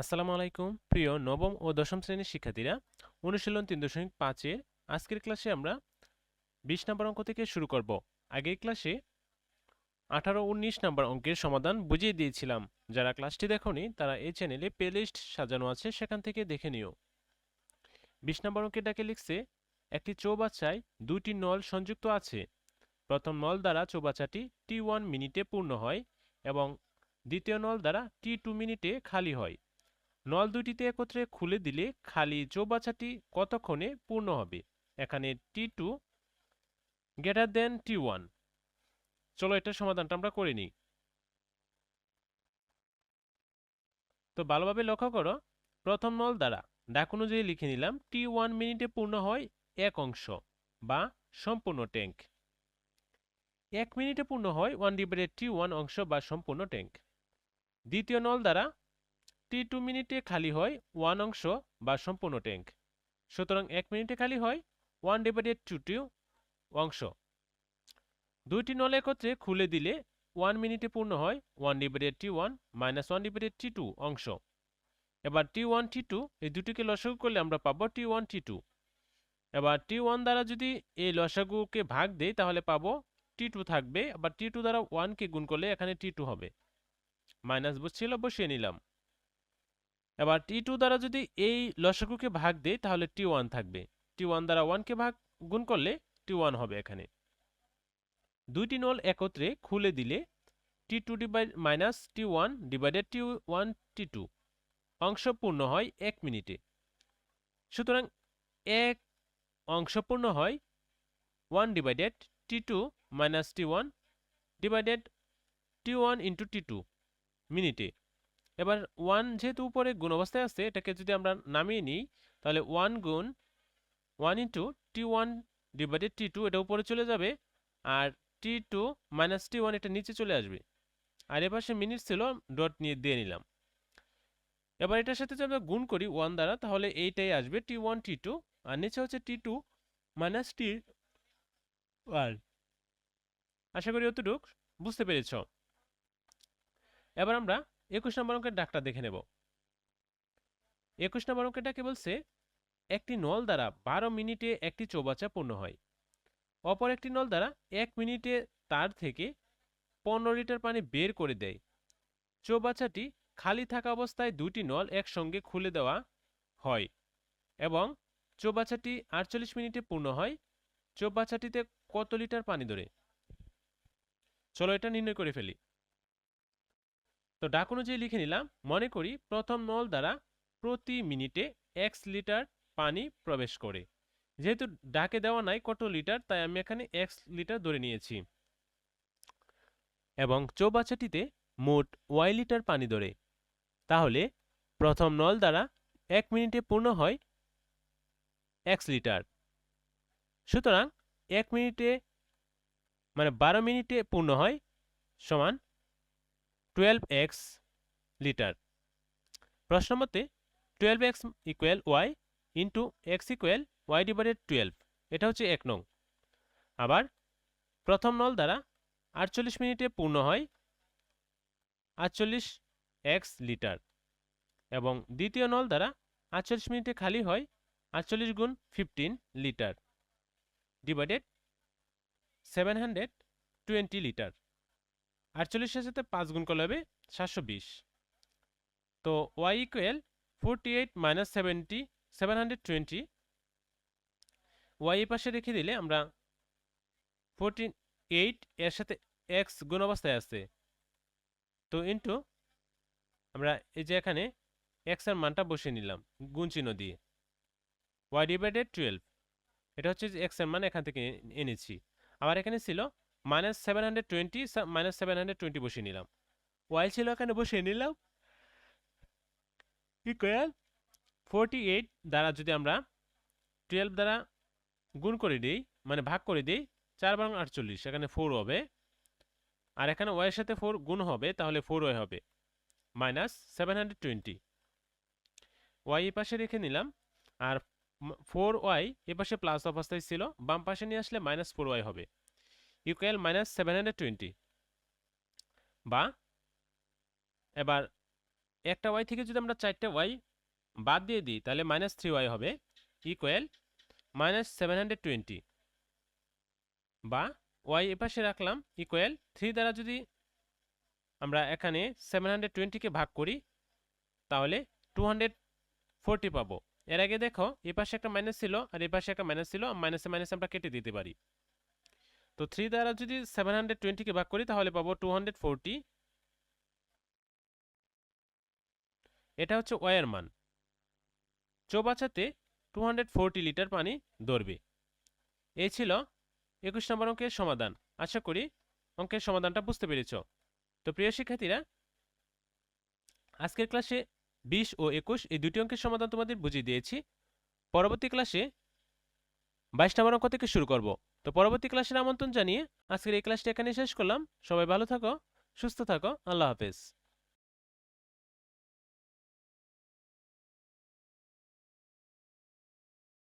আসসালামু আলাইকুম, প্রিয় নবম ও দশম শ্রেণির শিক্ষার্থীরা। অনুশীলন তিন দশমিক পাঁচের আজকের ক্লাসে আমরা বিশ নম্বর অঙ্ক থেকে শুরু করব। আগের ক্লাসে আঠারো উনিশ নম্বর অঙ্কের সমাধান বুঝিয়ে দিয়েছিলাম। যারা ক্লাসটি দেখনি, তারা এই চ্যানেলে প্লেলিস্ট সাজানো আছে, সেখান থেকে দেখে নিও। বিশ নম্বর অঙ্কের ডাকে লিখছে, একটি চৌবাচ্চায় দুটি নল সংযুক্ত আছে। প্রথম নল দ্বারা চৌবাচ্চাটি টি ওয়ান মিনিটে পূর্ণ হয় এবং দ্বিতীয় নল দ্বারা টি টু মিনিটে খালি হয়। নল দুটিতে একত্রে খুলে দিলে খালি চৌবাচ্চাটি কতক্ষণে পূর্ণ হবে? এখানে T two greater than T one চলো এটার সমাধানটা আমরা করে নিই। তো ভালোভাবে লক্ষ্য করো, প্রথম নল দ্বারা ডাক অনুযায়ী লিখে নিলাম টি ওয়ান মিনিটে পূর্ণ হয় এক অংশ বা সম্পূর্ণ ট্যাঙ্ক। এক মিনিটে পূর্ণ হয় ওয়ান ডিভাইডেড টি ওয়ান অংশ বা সম্পূর্ণ ট্যাঙ্ক। দ্বিতীয় নল দ্বারা টি টু মিনিটে খালি হয় ওয়ান অংশ বা সম্পূর্ণ ট্যাঙ্ক। সুতরাং এক মিনিটে খালি হয় ওয়ান ডিভাইডেড টু টু অংশ। দুইটি নল একত্রে খুলে দিলে ওয়ান মিনিটে পূর্ণ হয় one divided T one minus one divided T two অংশ। এবার টি ওয়ান টি টু এই দুটিকে লসাগু করলে আমরা পাবো টি ওয়ান টি টু এবার টি ওয়ান দ্বারা যদি এই লসাগুকে ভাগ দেই তাহলে পাবো টি টু থাকবে, আবার টি টু দ্বারা ওয়ানকে গুণ করলে এখানে টি টু হবে। মাইনাস বুঝছিল, বসিয়ে নিলাম। এবার টি টু দ্বারা যদি এই লসাগুকে ভাগ দেই, তাহলে টি ওয়ান থাকবে। টি ওয়ান দ্বারা ওয়ানকে ভাগ, গুণ করলে টি ওয়ান হবে এখানে। দুইটি নল একত্রে খুলে দিলে T two divide minus T one divided T one T two অংশ পূর্ণ হয় এক মিনিটে। সুতরাং এক অংশ পূর্ণ হয় one divided T two minus T one divided T one into T two মিনিটে। এবার ওয়ান যেহেতু উপরে গুণ অবস্থায় আছে, এটাকে যদি আমরা নামিয়ে নিই, তাহলে ওয়ান গুণ one into T one divided T two এটা উপরে চলে যাবে, আর T two minus T one এটা নিচে চলে আসবে। আর এ পাশে মিনিট ছিল ডট নিয়ে দিয়ে নিলাম। এবার এটার সাথে যদি আমরা গুণ করি ওয়ান দ্বারা, তাহলে এইটাই আসবে টি ওয়ান টি টু আর নিচে হচ্ছে T two minus T one আশা করি অতটুক বুঝতে পেরেছ? এবার আমরা একুশ নম্বর অঙ্কের ডাকটা দেখে নেব। একুশ নম্বর অঙ্কের ডাকে বলছে, একটি নল দ্বারা বারো মিনিটে একটি চৌবাচ্চা পূর্ণ হয়। অপর একটি নল দ্বারা এক মিনিটে তার থেকে পনেরো লিটার পানি বের করে দেয়। চৌবাচ্চাটি খালি থাকা অবস্থায় দুটি নল একসঙ্গে খুলে দেওয়া হয় এবং চৌবাচ্চাটি আটচল্লিশ মিনিটে পূর্ণ হয়। চৌবাচ্চাটিতে কত লিটার পানি ধরে? চলো এটা নির্ণয় করে ফেলি। তো ডাক অনুযায়ী লিখে নিলাম, মনে করি প্রথম নল দ্বারা প্রতি মিনিটে এক্স লিটার পানি প্রবেশ করে। যেহেতু ডাকে দেওয়া নাই কত লিটার, তাই আমি এখানে এক্স লিটার ধরে নিয়েছি। এবং চৌবাচ্চাটিতে মোট ওয়াই লিটার পানি ধরে। তাহলে প্রথম নল দ্বারা এক মিনিটে পূর্ণ হয় এক্স লিটার। সুতরাং এক মিনিটে মানে বারো মিনিটে পূর্ণ হয় সমান টুয়েলভ এক্স লিটার প্রশ্ন মতে twelve X equal Y into X equal Y divided twelve এটা হচ্ছে এক নং। আবার প্রথম নল দ্বারা আটচল্লিশ মিনিটে পূর্ণ হয় আটচল্লিশ এক্স লিটার এবং দ্বিতীয় নল দ্বারা আটচল্লিশ মিনিটে খালি হয় আটচল্লিশ গুণ fifteen litre divided seven hundred twenty litre আটচল্লিশের সাথে পাঁচ গুণ করলে হবে সাতশো বিশ। তো Y equal forty eight minus seventy seven hundred twenty Y পাশে রেখে দিলে আমরা ফোরটিন এইট এর সাথে এক্স গুণ অবস্থায় আছে। তো ইন্টু আমরা এই যে এখানে এক্সের মানটা বসিয়ে নিলাম গুণ চিহ্ন দিয়ে। ওয়াই ডিভাইডেড টুয়েলভ এটা হচ্ছে যে এক্সের মান এখান থেকে এনেছি। আবার এখানে ছিল minus seven hundred twenty minus seven hundred twenty বসিয়ে নিলাম। ওয়াই ছিল এখানে বসিয়ে নিলাম ইকুয়াল ফোরটি এইট দ্বারা যদি আমরা টুয়েলভ দ্বারা গুণ করে দিই মানে ভাগ করে দিই, চার বারং আটচল্লিশ, এখানে ফোর হবে। আর এখানে ওয়াইয়ের সাথে ফোর গুণ হবে, তাহলে ফোর ওয়াই হবে minus seven hundred twenty Y এ পাশে রেখে নিলাম, আর ফোর ওয়াই এ পাশে প্লাস অবস্থায় ছিল, বাম পাশে নিয়ে আসলে মাইনাস ফোর ওয়াই হবে। Equal minus seven hundred twenty বা, এবার একটা ওয়াই থেকে যদি আমরা চারটে ওয়াই বাদ দিয়ে দিই, তাহলে মাইনাস থ্রি ওয়াই হবে equal minus seven hundred twenty বা ওয়াই এপাশে রাখলাম ইকুয়াল থ্রি দ্বারা যদি আমরা এখানে সেভেন হান্ড্রেড টোয়েন্টিকে ভাগ করি, তাহলে টু হান্ড্রেড ফোরটি পাবো। এর আগে দেখো, এ পাশে একটা মাইনাস ছিল আর এ পাশে একটা মাইনাস ছিল মাইনাসে মাইনাসে আমরা কেটে দিতে পারি। তো থ্রি দ্বারা যদি সেভেন হান্ড্রেড টোয়েন্টিকে ভাগ করি, তাহলে পাবো টু হান্ড্রেড ফোরটি এটা হচ্ছে ওয়ের মান। চৌবাচ্চাতে টু হান্ড্রেড ফোরটি লিটার পানি ধরবে। এই ছিল একুশ নম্বর অঙ্কের সমাধান। আশা করি অঙ্কের সমাধানটা বুঝতে পেরেছ। তো প্রিয় শিক্ষার্থীরা, আজকের ক্লাসে বিশ ও একুশ এই দুটি অঙ্কের সমাধান তোমাদের বুঝিয়ে দিয়েছি। পরবর্তী ক্লাসে বাইশ নম্বর অঙ্ক থেকে শুরু করব? তো পরবর্তী ক্লাসের আমন্ত্রণ জানিয়ে আজকের এই ক্লাসটি এখানে শেষ করলাম। সবাই ভালো থাকো, সুস্থ থাকো, আল্লাহ হাফেজ।